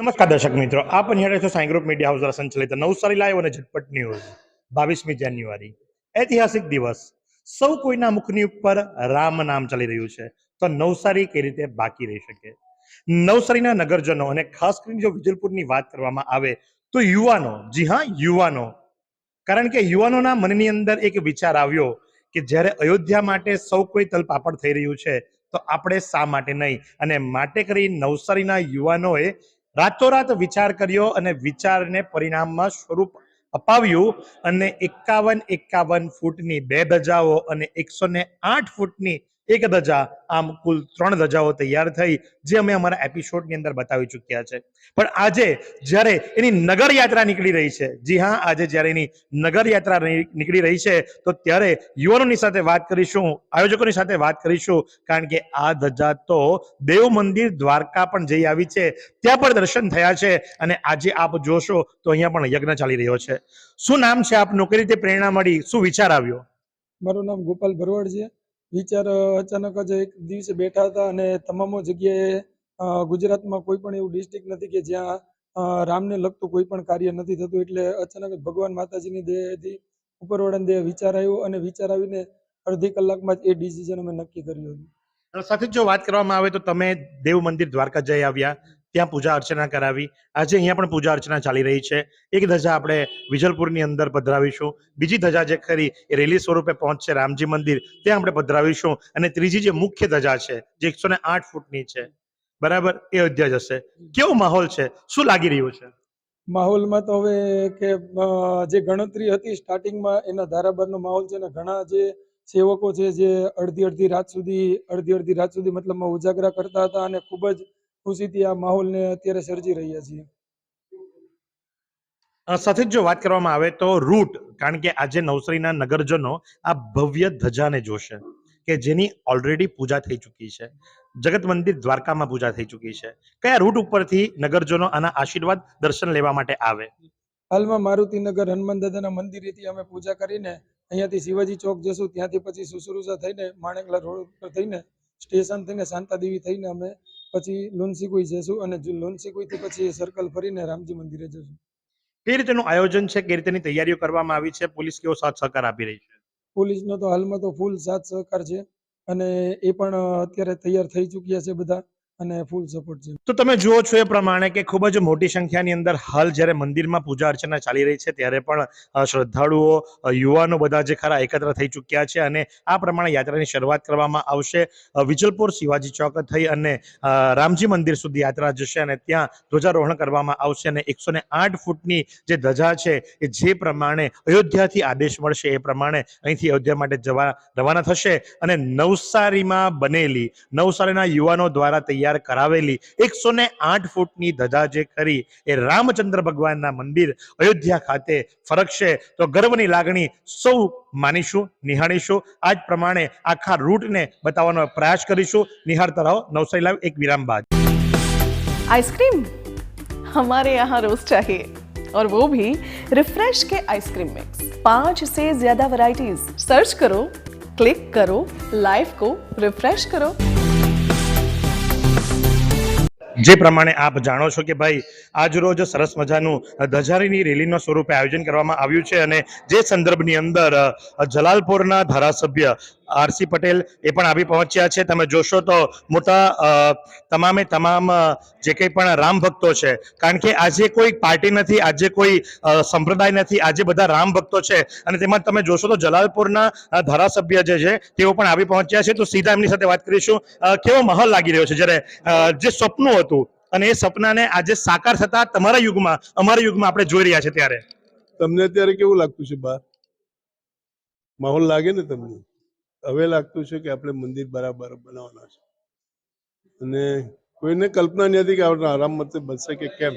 નમસ્કાર દર્શક મિત્રો, આપ નિહાળે છો સાંઈ ગ્રુપ મીડિયા હાઉસ દ્વારા સંચાલિત નવસારી લાઈવ અને ઝટપટ ન્યૂઝ, બાવીસમી જાન્યુઆરી. ઐતિહાસિક દિવસ. સૌ કોઈના મુખની ઉપર રામ નામ ચાલી રહ્યું છે. તો નવસારી કઈ રીતે બાકી રહી શકે? નવસારીના નગરજનો અને ખાસ કરીને જો વિજલપુરની વાત કરવામાં આવે તો યુવાનો, જી હા, યુવાનો. કારણ કે યુવાનોના મનની અંદર એક વિચાર આવ્યો કે જ્યારે અયોધ્યા માટે સૌ કોઈ તલપાપડ થઈ રહ્યું છે, તો આપણે શા માટે નહીં? અને માટે કરી નવસારીના યુવાનોએ રાતોરાત વિચાર કર્યો અને વિચારને પરિણામમાં સ્વરૂપ અપાવ્યું અને એકાવન એકાવન ફૂટની બે ધજાઓ અને એકસો ને આઠ ફૂટની એક ધજા, આમ કુલ ત્રણ ધજાઓ તૈયાર થઈ, જે અમે અમારા એપિસોડની અંદર બતાવી ચૂક્યા છે. પણ આજે જ્યારે એની નગર યાત્રા નીકળી રહી છે, જી હા, આજે જ્યારે એની નગર યાત્રા નીકળી રહી છે, તો ત્યારે યુવાનોની સાથે વાત કરીશું, આયોજકોની સાથે વાત કરીશું, કારણ કે આ ધજા તો દેવ મંદિર દ્વારકા પણ જઈ આવી છે, ત્યાં પણ દર્શન થયા છે, અને આજે આપ જોશો તો અહીંયા પણ યજ્ઞ ચાલી રહ્યો છે. શું નામ છે આપનું? કઈ રીતે પ્રેરણા મળી? શું વિચાર આવ્યો? મારું નામ ગોપાલ ભરવાડ છે વિચાર અચાનક જ એક દિવસે બેઠા હતા અને તમામ જગ્યાએ ગુજરાતમાં કોઈ પણ એવું ડિસ્ટ્રિક્ટ નથી કે જ્યાં રામને લગતું કોઈ પણ કાર્ય નથી થતું. એટલે અચાનક ભગવાન માતાજીની દયાથી ઉપરવાળાની દેહ વિચાર આવ્યો અને વિચાર આવીને અડધી કલાકમાં જ એ ડિસિઝન અમે નક્કી કર્યું હતું. સાથે જો વાત કરવામાં આવે તો તમે દેવ મંદિર દ્વારકા જઈ આવ્યા. ત્યાં પૂજા અર્ચના કરાવી. આજે અહીંયા પણ પૂજા અર્ચના ચાલી રહી છે. એક ધજા આપણે વિજલપુરની અંદર પધરાવીશું. બીજી ધજા જે ખરી એ રેલી સ્વરૂપે પહોંચશે રામજી મંદિર. ત્યાં આપણે પધરાવીશું. અને ત્રીજી જે મુખ્ય ધજા છે, જે એકસો ફૂટની છે, બરાબર? એ અયોધ્યા જશે. કેવો માહોલ છે? શું લાગી રહ્યું છે? માહોલમાં તો હવે કે જે ગણતરી હતી સ્ટાર્ટિંગમાં એના ધારાબારનો માહોલ છે અને ઘણા જે સેવકો છે જે અડધી અડધી રાત સુધી, અડધી અડધી રાત સુધી મતલબમાં ઉજાગરા કરતા હતા અને ખૂબ જ ખુશીથી આ માહોલને અત્યારે સર્જી રહ્યા છીએ. સાથે જો વાત કરવામાં આવે તો રૂટ કારણ કે આજે નવસારીના નગરજનો આ ભવ્ય ધજાને જોશે કે જેની ઓલરેડી પૂજા થઈ ચૂકી છે. જગત મંદિર દ્વારકામાં પૂજા થઈ ચૂકી છે. કયા રૂટ ઉપરથી નગરજનો આના આશીર્વાદ દર્શન લેવા માટે આવે? હાલમાં મારુતિનગર હનુમાન દાદાના મંદિરેથી અમે પૂજા કરીને અહીંયાથી શિવાજી ચોક જશું ત્યાંથી પછી સુસુરુસા થઈને માણેકલા રોડ ઉપર થઈને સ્ટેશન થઈને શાંતાદેવી થઈને અમે પછી લુનસીકુઈ જશું અને લુન્સીકુઈથી પછી સર્કલ ફરીને રામજી મંદિરે જશું. કઈ રીતેનું આયોજન છે? કઈ રીતેની તૈયારીઓ કરવામાં આવી છે? પોલીસ કેવો સાથ સહકાર આપી રહી છે? પોલીસનો તો હાલમાં તો ફૂલ સાથ સહકાર છે અને એ પણ અત્યારે તૈયાર થઈ ચૂક્યા છે બધા. અને ફૂલ સપોર્ટ છે. તો તમે જુઓ છો એ પ્રમાણે કે ખૂબ જ મોટી સંખ્યાની અંદર હાલ જ્યારે મંદિરમાં પૂજા અર્ચના ચાલી રહી છે, ત્યારે પણ શ્રદ્ધાળુઓ યુવાનો બધા જે ખરા એકત્ર થઈ ચૂક્યા છે અને આ પ્રમાણે યાત્રાની શરૂઆત કરવામાં આવશે. વિજલપુર શિવાજી ચોક થઈ અને રામજી મંદિર સુધી યાત્રા જશે અને ત્યાં ધ્વજારોહણ કરવામાં આવશે અને એકસો આઠ ફૂટની જે ધજા છે એ જે પ્રમાણે અયોધ્યાથી આદેશ મળશે એ પ્રમાણે અહીંથી અયોધ્યા માટે જવા રવાના થશે. અને નવસારીમાં બનેલી, નવસારીના યુવાનો દ્વારા તૈયાર કરાવેલી એકસો ને આઠ ફૂટની ધજા જે ખરી એ રામચંદ્ર ભગવાનના મંદિર અયોધ્યા ખાતે ફરકશે તો ગર્વની લાગણી સૌ માનીશું નિહાળીશું આ જ પ્રમાણે આખા રૂટને બતાવવાનો પ્રયાસ કરીશું નિહાળતા રહો નવસારી લાઈવ એક વિરામ બાદ आइसक्रीम हमारे यहाँ रोज चाहिए और वो भी रिफ्रेश के आइसक्रीम मिक्स पांच से ज्यादा वैरायटीज सर्च करो क्लिक करो लाइफ को रिफ्रेश करो જે પ્રમાણે આપ જાણો છો કે ભાઈ, આજ રોજ સરસ મજાનું ધજારીની રેલીનો સ્વરૂપે આયોજન કરવામાં આવ્યું છે અને જે સંદર્ભની અંદર જલાલપુરના ધારાસભ્ય આરસી પટેલ એ પણ આવી પહોંચ્યા છે. તમે જોશો તો મોટા તમામે તમામ જે કંઈ પણ રામ ભક્તો છે, કારણ કે આજે કોઈ પાર્ટી નથી, આજે કોઈ સંપ્રદાય નથી, આજે બધા રામ ભક્તો છે. અને તેમાં તમે જોશો તો જલાલપુરના ધારાસભ્ય જે છે, તેઓ પણ આવી પહોંચ્યા છે. તો સીધા એમની સાથે વાત કરીશું. કેવો માહોલ લાગી રહ્યો છે? જ્યારે જે સપનું હતું અને એ સપનાને આજે સાકાર થતા તમારા યુગમાં, અમારા યુગમાં આપણે જોઈ રહ્યા છે ત્યારે. તમને અત્યારે કેવું લાગતું છે બહાર? માહોલ લાગે ને તમને? હવે લાગતું છે કે આપણે મંદિર બરાબર બનાવવાના છે. અને કોઈને કલ્પના નહીં હતી કે આપણે આરામ મતે બનશે કે કેમ?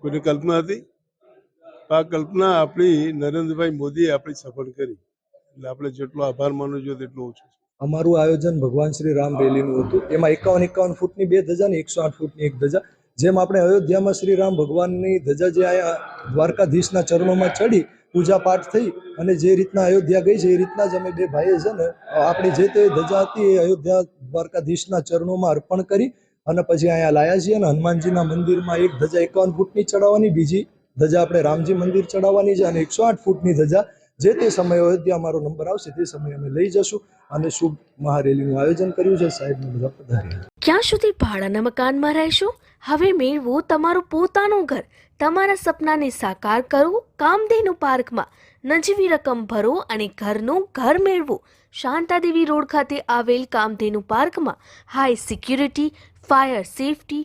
કોઈને કલ્પના હતી? આ કલ્પના આપણી નરેન્દ્રભાઈ મોદીએ આપણી સફળ કરી. એટલે આપણે જેટલો આભાર માનવો જોઈએ તેટલો ઓછો છે. અમારું આયોજન ભગવાન શ્રી રામ રેલીનું હતું. એમાં એકાવન એકાવન ફૂટની બે ધજા ને એકસો આઠ ફૂટની એક ધજા. જેમ આપણે અયોધ્યામાં શ્રી રામ ભગવાનની ધજા જે આ દ્વારકાધીશના ચરણોમાં ચડી પૂજા પાઠ થઈ અને જે રીતના અયોધ્યા ગઈ છે, એ રીતના જ અમે બે ભાઈએ છે ને આપણી જે તે ધજા હતી એ અયોધ્યા દ્વારકાધીશના ચરણોમાં અર્પણ કરી અને પછી અહીંયા લાયા છીએ અને હનુમાનજીના મંદિરમાં એક ધજા એકાવન ફૂટની ચડાવવાની, બીજી ધજા આપણે રામજી મંદિર ચડાવવાની છે અને એકસો આઠ ફૂટની ધજા જે તે સમયે અયોધ્યા અમારો નંબર આવશે તે સમયે અમે લઈ જશું અને શુભ મહારેલીનું આયોજન કર્યું છે. સાહેબને બધા પધાર્યા. ક્યાં સુધી ભાડાના મકાનમાં રહેશો? હવે મેળવો તમારું પોતાનું ઘર. તમારા સપનાને સાકાર કરો કામધેનુ પાર્કમાં નજીવી રકમ ભરો અને ઘરનું ઘર મેળવો. શાંતાદેવી રોડ ખાતે આવેલ કામધેનુ પાર્કમાં high security fire safety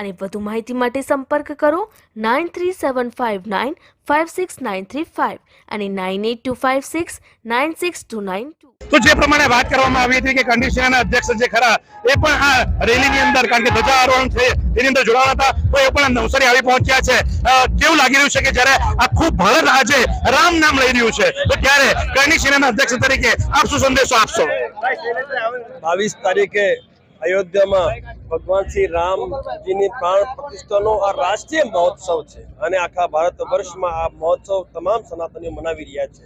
અને વધુ માહિતી માટે સંપર્ક કરો nine three seven five nine five six nine three five અને nine eight two five six nine six two nine two તો જે પ્રમાણે વાત કરવામાં આવી હતી કે કન્ડિશનરના અધ્યક્ષ જે ખરા એ પણ આ રેલીની અંદર કારણ કે ધ્વજારોહણ છે એની અંદર જોડાવા હતા તો એ પણ નવસારી આવી પહોંચ્યા છે. કેવું લાગી રહ્યું છે કે જ્યારે આખું ભારત આજે રામ નામ લઈ રહ્યું છે તો ત્યારે કન્ડિશનરના અધ્યક્ષ તરીકે આપ શું સંદેશો આપશો? બાવીસ તારીખે અયોધ્યામાં ભગવાન શ્રી રામજીની પ્રાણ પ્રતિષ્ઠાનો આ રાષ્ટ્રીય મહોત્સવ છે અને આખા ભારત વર્ષમાં આ મહોત્સવ તમામ સનાતનીઓ મનાવી રહ્યા છે.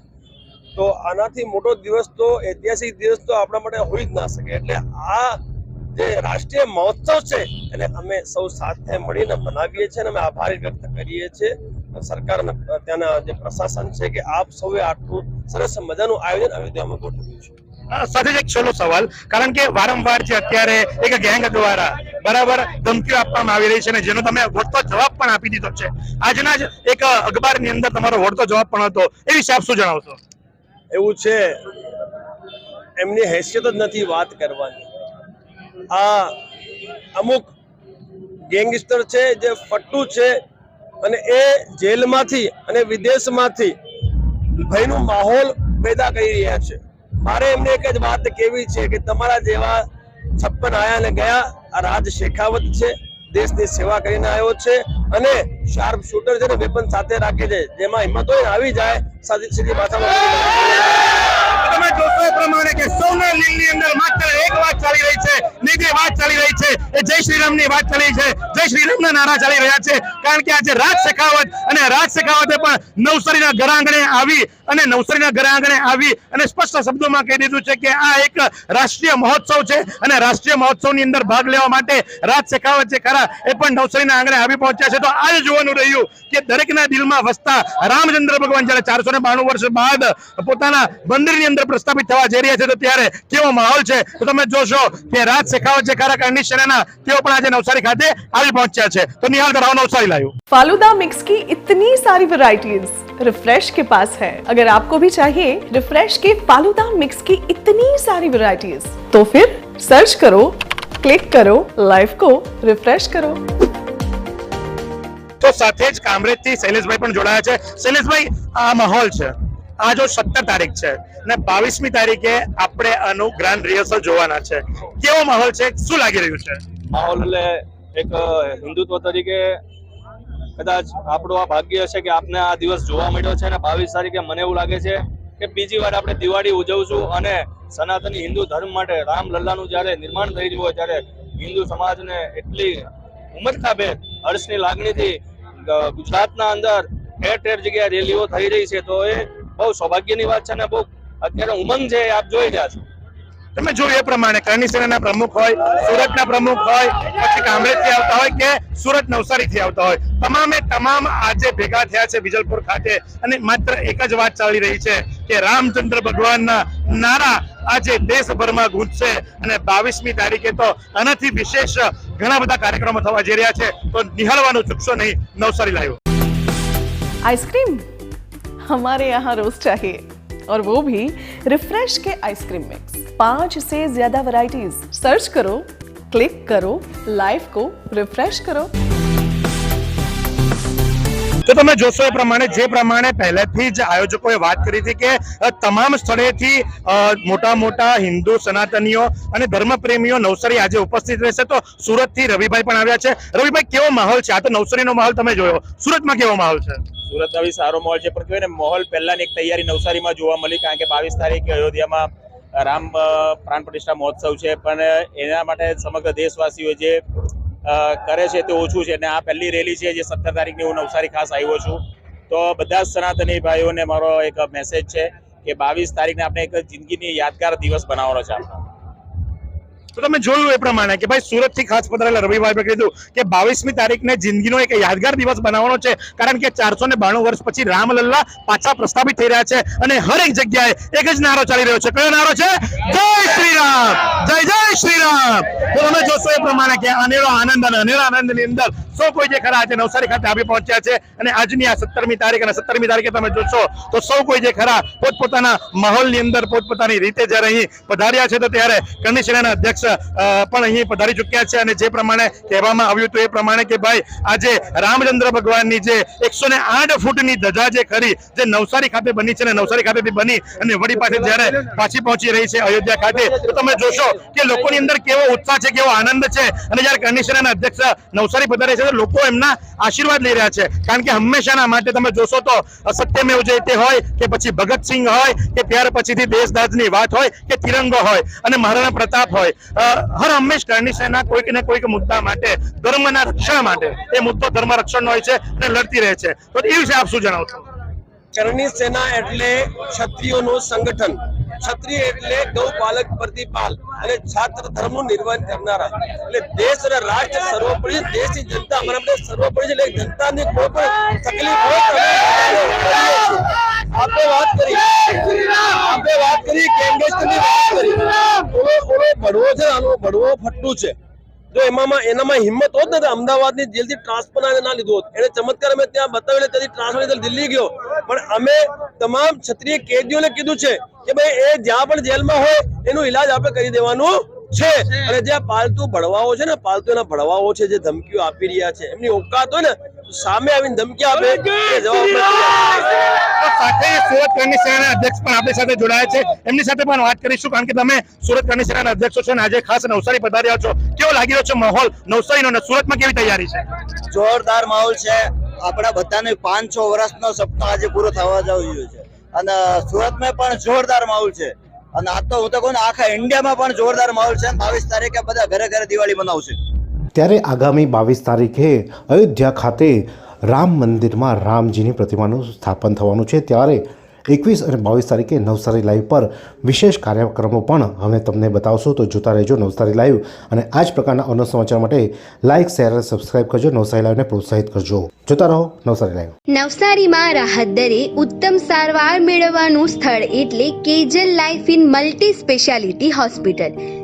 તો આનાથી મોટો દિવસ તો, ઐતિહાસિક દિવસ તો આપણા માટે હોઈ જ ના શકે. એટલે આ જે રાષ્ટ્રીય મહોત્સવ છે, એને અમે સૌ સાથે મળીને મનાવીએ છીએ અને અમે આભાર વ્યક્ત કરીએ છીએ. સરકાર ત્યાંના જે પ્રશાસન છે કે આપ સૌએ આટલું સરસ મજાનું આયોજન અયોધ્યામાં ગોઠવ્યું છે. સાથે જ એક છેલ્લો સવાલ. કારણ કે વારંવાર જે અત્યારે એક ગેંગ દ્વારા બરાબર ધમકીઓ આપવામાં આવી રહી છે અને જેનો તમે વળતો જવાબ પણ આપી દીધો છે. આજના જ એક અખબારની અંદર તમારો વળતો જવાબ પણ હતો. એ વિશે આપ શું જણાવશો? એવું છે. એમની હેસિયત જ નથી વાત કરવાની. આ અમુક ગેંગસ્ટર છે, જે ફટ્ટુ છે અને એ જેલમાંથી અને વિદેશમાંથી ભયનું માહોલ પેદા કરી રહ્યા છે. મારે એમને એક જ વાત કેવી છે કે તમારા જેવા છપ્પન આયા ને ગયા, આ રાજ શેખાવત છે, દેશની સેવા કરીને આવ્યો છે અને શાર્પ શૂટર છે ને વેપન સાથે રાખે છે. જેમાં હિંમત હોય આવી જાય સાદી સીધી ભાષામાં તમે જોશો એ પ્રમાણે કે સૌના લીલની અંદર માત્ર એક વાત ચાલી રહી છે ને વાત ચાલી રહી છે એ જય શ્રી રામની વાત ચાલી છે. જય શ્રી રામના નારા ચાલી રહ્યા છે. કારણ કે આજે રાજ શેખાવત અને રાજ શેખાવતે પણ નવસારીના ઘરાંગણે આવી અને નવસારીના ઘરાંગણે આવી અને સ્પષ્ટ શબ્દોમાં કહી દીધું છે કે આ એક રાષ્ટ્રીય મહોત્સવ છે અને રાષ્ટ્રીય મહોત્સવની અંદર ભાગ લેવા માટે રાજ શેખાવત જે ખરા એ પણ નવસારીના આંગણે આવી પહોંચ્યા છે. તો આજે જોવાનું રહ્યું કે દરેકના દિલમાં વસતા રામચંદ્ર ભગવાન જ્યારે ચારસો ને બાણું વર્ષ બાદ પોતાના મંદિરની અંદર પ્રસ્થાપિત થવા જઈ રહ્યા છે તો ત્યારે કેવો માહોલ છે તો તમે જોશો કે રાજ શેખાવત જે ખરા કંડિશનના તેઓ પણ આજે નવસારી ખાતે આવી પહોંચ્યા છે તો નિહાળ કરાવો નવસારી લાવ્યું फालूदा मिक्स की इतनी सारी वैरायटीज रिफ्रेश के पास है अगर आपको भी चाहिए रिफ्रेश के फालूदा मिक्स की इतनी सारी वैरायटीज तो फिर सर्च करो क्लिक करो लाइफ को रिफ्रेश करो તો સાથે જ કામરેજથી શૈલેષભાઈ પણ જોડાયા છે શૈલેષભાઈ આ માહોલ છે આ જો સત્તર તારીખ છે અને બાવીસમી તારીખે આપણે આનું ગ્રાન્ડ રિહર્સલ જોવાના છે. કેવો માહોલ છે? શું લાગી રહ્યું છે? માહોલ એટલે એક હિન્દુત્વ તરીકે કદાચ આપણું આ ભાગ્ય છે કે આપને આ દિવસ જોવા મળ્યો છે અને બાવીસ તારીખે મને એવું લાગે છે કે બીજી વાર આપણે દિવાળી ઉજવશું અને સનાતની હિન્દુ ધર્મ માટે રામ લલ્લાનું જ્યારે નિર્માણ થઈ રહ્યું હોય, ત્યારે હિન્દુ સમાજને એટલી ઉમદખાભેર હર્ષની લાગણીથી ગુજરાતના અંદર ઠેર ઠેર જગ્યાએ રેલીઓ થઈ રહી છે, તો એ બહુ સૌભાગ્યની વાત છે અને બહુ અત્યારે ઉમંગ છે આપ જોઈ રહ્યા છો. તમે જોયું એ પ્રમાણે કરણી સેનાના પ્રમુખ હોય સુરતના પ્રમુખ હોય પછી કામરેજથી આવતા હોય કે સુરત નવસારીથી આવતા હોય. તમામે તમામ આજે ભેગા થયા છે વિજલપુર ખાતે અને માત્ર એક જ વાત ચાલી રહી છે કે રામચંદ્ર ભગવાનના નારા આજે દેશભરમાં ગુંજશે અને બાવીસમી તારીખે તો આનાથી વિશેષ ઘણા બધા કાર્યક્રમો થવા જઈ રહ્યા છે. તો નિહાળવાનું ચૂકશો નહીં. નવસારી લાવ્યો આઈસ્ક્રીમ હમારે યહાં રોઝ ચાહીએ और वो भी रिफ्रेश के आइसक्रीम मिक्स पांच से ज्यादा वैरायटीज सर्च करो क्लिक करो लाइफ को रिफ्रेश करो તો તમે જોશો એ પ્રમાણે જે પ્રમાણે પહેલેથી જ આયોજકોએ વાત કરી હતી કે અ, તમામ સ્થળેથી અ, મોટા મોટા હિન્દુ સનાતનીઓ અને ધર્મપ્રેમીઓ નવસારી આજે ઉપસ્થિત રહેશે તો સુરતથી રવિભાઈ પણ આવ્યા છે રવિભાઈ કેવો માહોલ છે આ તો નવસારીનો માહોલ તમે જોયો સુરતમાં કેવો માહોલ છે સુરતમાં બી સારો માહોલ છે. પણ કહેવાય ને માહોલ પહેલાની એક તૈયારી નવસારીમાં જોવા મળી, કારણ કે બાવીસ તારીખે અયોધ્યામાં રામ પ્રાણ પ્રતિષ્ઠા મહોત્સવ છે. પણ એના માટે સમગ્ર દેશવાસીઓ જે કરે છે તે ઓછું છે. અને આ પહેલી રેલી છે જે સત્તર તારીખની હું નવસારી ખાસ આવ્યો છું. તો બધા સનાતની ભાઈઓને મારો એક મેસેજ છે કે બાવીસ તારીખને આપણે એક જિંદગીની યાદગાર દિવસ બનાવવાનો છે આપણે. તો તમે જોયું એ પ્રમાણે કે ભાઈ સુરતથી ખાસ પધારેલા રવિભાઈ કીધું કે બાવીસમી તારીખને જિંદગીનો એક યાદગાર દિવસ બનાવવાનો છે. કારણ કે ચારસો વર્ષ પછી રામલલ્લા પાછા પ્રસ્થાપિત થઈ રહ્યા છે અને હરેક જગ્યાએ એક જ નારો ચાલી રહ્યો છે. કયો નારો છે? જય શ્રી જય જય શ્રી તો તમે જોશો એ પ્રમાણે કે અનેરો આનંદ અને અનેરા આનંદની અંદર સૌ કોઈ જે ખરા છે નવસારી ખાતે આવી પહોંચ્યા છે અને આજની આ સત્તરમી તારીખ અને સત્તરમી તારીખે તમે જોશો તો સૌ કોઈ જે ખરા પોતપોતાના માહોલની અંદર પોતપોતાની રીતે જ્યારે અહીં પધાર્યા છે તો ત્યારે કરણી અધ્યક્ષ પણ અહીં પધારી ચૂક્યા છે અને જે પ્રમાણે કહેવામાં આવ્યું હતું એ પ્રમાણે કે ભાઈ, આજે રામચંદ્ર ભગવાનની જે એકસો ને આઠ ફૂટની ધજા જે ખરી, જે નવસારી ખાતે બની છે ને નવસારી ખાતેથી બની અને વળી પાસે જ્યારે પાછી પહોંચી રહી છે અયોધ્યા ખાતે, તો તમે જોશો કે લોકોની અંદર કેવો ઉત્સાહ છે, કેવો આનંદ છે અને જ્યારે કરણી અધ્યક્ષ નવસારી પધારે છે લોકો એમના આશીર્વાદ લઈ રહ્યા છે. કારણ કે હંમેશાના માટે તમે જોશો તો સત્યમેવ જયતે હોય, કે પછી ભગતસિંહ હોય, કે ત્યાર પછીથી દેશદાજની વાત હોય, કે તિરંગો હોય અને મહારાણા પ્રતાપ હોય. હર હંમેશ કરણી સેના કોઈક ને કોઈક મુદ્દા માટે, ધર્મના રક્ષણ માટે. એ મુદ્દો ધર્મ રક્ષણનો હોય છે અને લડતી રહે છે. તો એ વિશે આપ શું જણાવશો કરણી સેના એટલે ક્ષત્રિયોનું સંગઠન. ક્ષત્રિય એટલે ગૌપાલક પ્રતિપાલ અને છાત્ર ધર્મનું નિર્વહન કરનારા. એટલે દેશ અને રાષ્ટ્ર સર્વોપરી. દેશની જનતા અમારા માટે સર્વોપરી છે. એટલે જનતાની કોઈ પણ તકલીફ હોય. આપણે વાત કરી. આપણે વાત કરી ગેંગસ્ટરની વાત કરી. ઓલો એમાં હિંમત હોત ને તો જેલથી એને ચમત્કાર અમે ત્યાં બતાવ્યો ત્યાંથી દિલ્હી ગયો. પણ અમે તમામ ક્ષત્રિય કેદીઓને કીધું છે કે ભાઈ, એ જ્યાં પણ જેલમાં હોય, એનો ઈલાજ આપણે કરી દેવાનું છે. અને જે પાલતુ ભડવાઓ છે ને, પાલતુ એના ભડવાઓ છે, જે ધમકીઓ આપી રહ્યા છે, એમની ઓકાત હોય ને સામે આવીને ધમકી આપે એ જવાબ સાથે સુરત કરણી સેનાના અધ્યક્ષ પણ આપણી સાથે જોડાયા છે. એમની સાથે પણ વાત કરીશું કારણ કે તમે સુરત કરણી સેનાના અધ્યક્ષો છો અને આજે ખાસ નવસારી પધાર્યા છો. કેવો લાગી રહ્યો છે માહોલ નવસારીનો અને સુરતમાં કેવી તૈયારી છે? જોરદાર માહોલ છે. આપણા બધાને પાંચ છ વર્ષનો સપ્તાહ આજે પૂરો થવા જઈ રહ્યો છે. અને સુરતમાં પણ જોરદાર માહોલ છે. અને આ તો હું તો કહું આખા ઇન્ડિયામાં પણ જોરદાર માહોલ છે. બાવીસ તારીખે બધા ઘરે ઘરે દિવાળી મનાવશે. ત્યારે આગામી બાવીસ તારીખે અયોધ્યા ખાતે રામ મંદિરમાં રામજીની પ્રતિમાનું સ્થાપન થવાનું છે. ત્યારે એકવીસ અને બાવીસ તારીખે નવસારી લાઈવ પર વિશેષ કાર્યક્રમો પણ અમે તમને બતાવશું. તો જોતા રહેજો નવસારી લાઈવ અને આ જ પ્રકારના અન્ય સમાચાર માટે લાઇક શેર અને સબસ્ક્રાઇબ કરજો. નવસારી લાઈવને પ્રોત્સાહિત કરજો. જોતા રહો નવસારી લાઈવ. નવસારીમાં રાહત દરે ઉત્તમ સારવાર મેળવવાનું સ્થળ એટલે Kejal life in multi speciality hospital.